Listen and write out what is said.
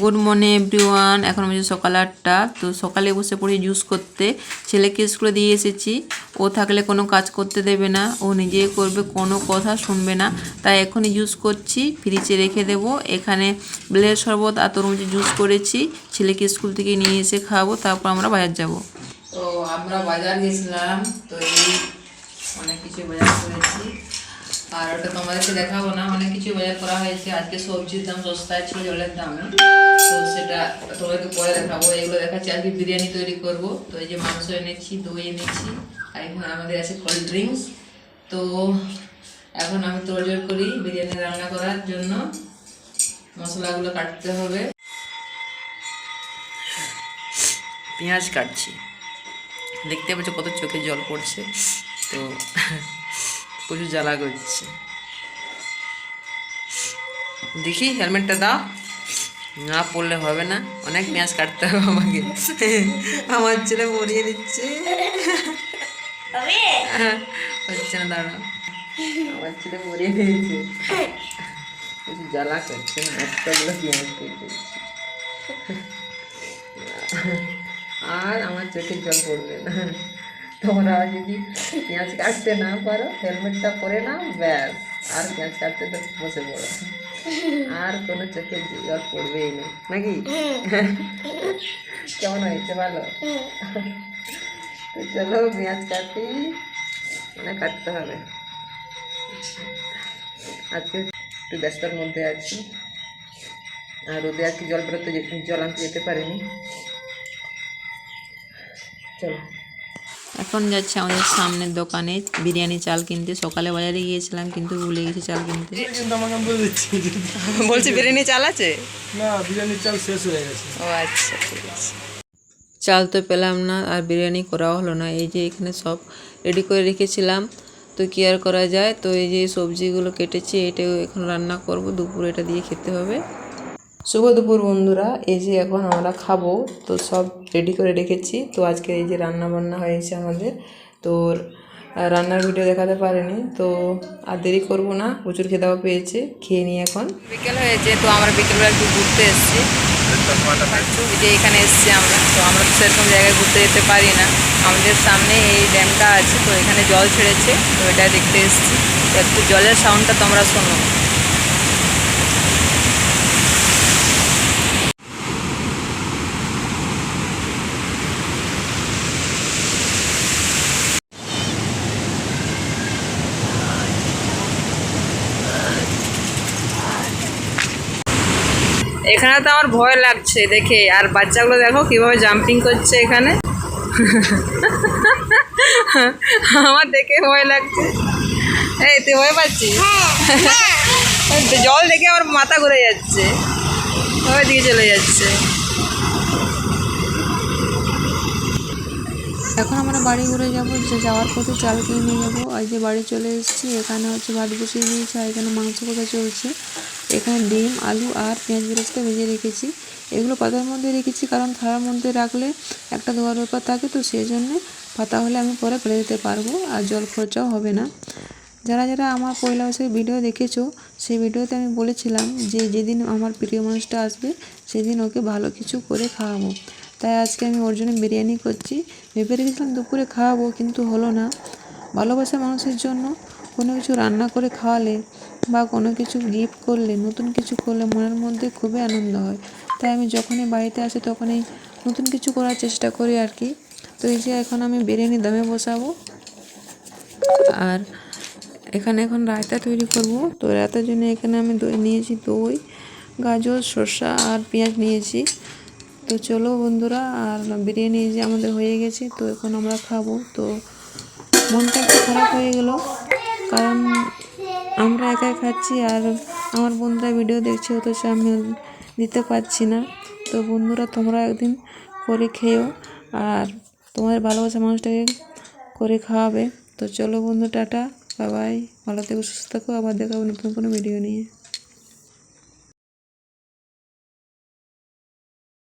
Good morning everyone এখন বাজে সকাল আটটা, তো সকালে বসে পড়ি জুস করতে। ছেলেকে স্কুলে দিয়ে এসেছি। ও থাকলে কোনো কাজ করতে দেবে না। ও নিজে করবে, কোনো কথা শুনবে না। তাই এখনই জুস করছি ফ্রিজে রেখে দেব। এখানে বেলের শরবত আর তরমুজের জুস করেছি। ছেলেকে স্কুল থেকে নিয়ে এসে খাওয়াবো, তারপর আমরা বাজার যাব। তো আমরা বাজার গেছিলাম, তো এই অনেক কিছু বাজার করেছি। আর ওটা তোমাদেরকে দেখাবো না, অনেক কিছু বাজার করা হয়েছে। আজকে সবজির দাম সস্তায় ছিল জলের দামে। তো সেটা তোমাদেরকে পরে দেখাবো। এগুলো দেখাচ্ছি, আজকে বিরিয়ানি তৈরি করব। তো এই যে মাংস এনেছি, দই এনেছি, আর এখানে আমাদের আছে কোল্ড ড্রিঙ্কস তো এখন আমি তোড়জোড় করি বিরিয়ানি রান্না করার জন্য। মশলাগুলো কাটতে হবে। পেঁয়াজ কাটছি। দেখতে পাচ্ছ কত চোখে জল পড়ছে। তো প্রচুর জ্বালা করছে। দেখি হেলমেটটা দাও। না পড়লে হবে না। অনেক পেঁয়াজ কাটতে হবে আমাকে। আমার ছেলে মরিয়ে দিচ্ছে। হচ্ছে না দাঁড়া আমার ছেলে মরিয়ে দিয়েছে। জ্বালা করছে না এতগুলো পেঁয়াজ কেটেছি আর আমার চোখে জল পড়বে না। তোমরা যদি পেঁয়াজ কাটতে না পারো হেলমেটটা পরে নাও, ব্যাস। আর পেঁয়াজ কাটতে তো বসে পড়ো। আর কোনো চোখে জল পড়বেই না। নাকি? কেমন হয়েছে ভালো? তো চলো পেঁয়াজ কাটি মানে কাটতে হবে। আজকে একটু ব্যস্তর মধ্যে আছি। আর রোদে আর কি জল বেরোতে জল আনতে যেতে পারিনি। চলো। এখন যাচ্ছে আমাদের সামনের দোকানে বিরিয়ানি চাল কিনতে। সকালে বাজারে গিয়েছিলাম কিন্তু ভুলে গেছি চাল কিনতে। বলছি বিরিয়ানি চাল আছে? না বিরিয়ানির চাল শেষ হয়ে গেছে। ও আচ্ছা ঠিক আছে। চাল তো পেলাম না আর বিরিয়ানি করাও হলো না। এই যে এখানে সব রেডি করে রেখেছিলাম তো কি আর করা যায়? তো এই যে সবজিগুলো কেটেছি এটাও এখন রান্না করব। দুপুরে এটা দিয়ে খেতে হবে। শুভ দুপুর বন্ধুরা, এই যে এখন আমরা খাব, তো সব রেডি করে রেখেছি। তো আজকে এই যে রান্না বান্না হয়েছে আমাদের, তো রান্নার ভিডিও দেখাতে পারিনি, তো আর দেরি করব না, প্রচুর খেদাও পেয়েছে, খেয়ে নিই এখন। বিকেল হয়েছে, তো আমরা বিকেলবেলা একটু ঘুরতে এসেছি। যে এখানে এসেছি আমরা, তো আমরা তো সেরকম জায়গায় ঘুরতে যেতে পারি না। আমাদের সামনে এই ড্যামটা আছে, তো এখানে জল ছেড়েছে, তো এটা দেখতে এসেছি। তো একটু জলের সাউন্ডটা তোমরা শোনো। এখানে তো আমার ভয় লাগছে দেখে। আর বাচ্চাগুলো দেখো কীভাবে জাম্পিং করছে এখানে। আমার দেখে ভয় লাগছে। এই, তুই ভয় পাচ্ছিস? জল দেখে আমার মাথা ঘুরে যাচ্ছে। ওই দিকে চলে যাচ্ছে। এখন আমরা বাড়ি ঘুরে যাব, যে যাওয়ার পথে চাল কিনে নিয়ে যাব। আর যে বাড়ি চলে এসেছি, এখানে হচ্ছে ভাত বসিয়ে নিয়েছি আর এখানে মাংস কোথা চলছে। এখানে ডিম, আলু আর পেঁয়াজ বেরেস্তা ভেজে রেখেছি। এগুলো পাতার মধ্যে রেখেছি কারণ থালার মধ্যে রাখলে একটা ধোয়ার ব্যাপার থাকে, তো সেই জন্যে পাতা হলে আমি পরে ফেলে দিতে পারব আর জল খরচাও হবে না। যারা যারা আমার পয়লা বৈশাখের ভিডিও দেখেছ, সেই ভিডিওতে আমি বলেছিলাম যে যেদিন আমার প্রিয় মানুষটা আসবে, সেদিন ওকে ভালো কিছু করে খাওয়াবো। তাই আজকে আমি ওর জন্য বিরিয়ানি করছি। ভেবে রেখেছিলাম দুপুরে খাওয়াবো, কিন্তু হলো না। ভালোবাসা মানুষের জন্য কোনো কিছু রান্না করে খাওয়ালে বা কোনো কিছু গিফট করলে, নতুন কিছু করলে মনের মধ্যে খুবই আনন্দ হয়। তাই আমি যখনই বাড়িতে আসি তখনই নতুন কিছু করার চেষ্টা করি আর কি। তো এই যে এখন আমি বিরিয়ানি দমে বসাবো। আর এখানে এখন রায়তা তৈরি করব। তো রায়তার জন্য এখানে আমি দই নিয়েছি, দই, গাজর শসা আর পেঁয়াজ নিয়েছি। তো চলো বন্ধুরা, আর বিরিয়ানি যে আমাদের হয়ে গেছে, তো এখন আমরা খাব। তো মনটা একটু খারাপ হয়ে গেল। কারণ আমরা একাই খাচ্ছি আর আমার বন্ধুরা ভিডিও দেখছে, অথচ আমি দিতে পারছি না। তো বন্ধুরা, তোমরা একদিন করে খেয়েও আর তোমাদের ভালোবাসা মানুষটাকে করে খাওয়াবে। তো চলো বন্ধু, টাটা বাবাই ভালো থেকো, সুস্থ থাকো। আবার দেখাবো নতুন কোনো ভিডিও নিয়ে।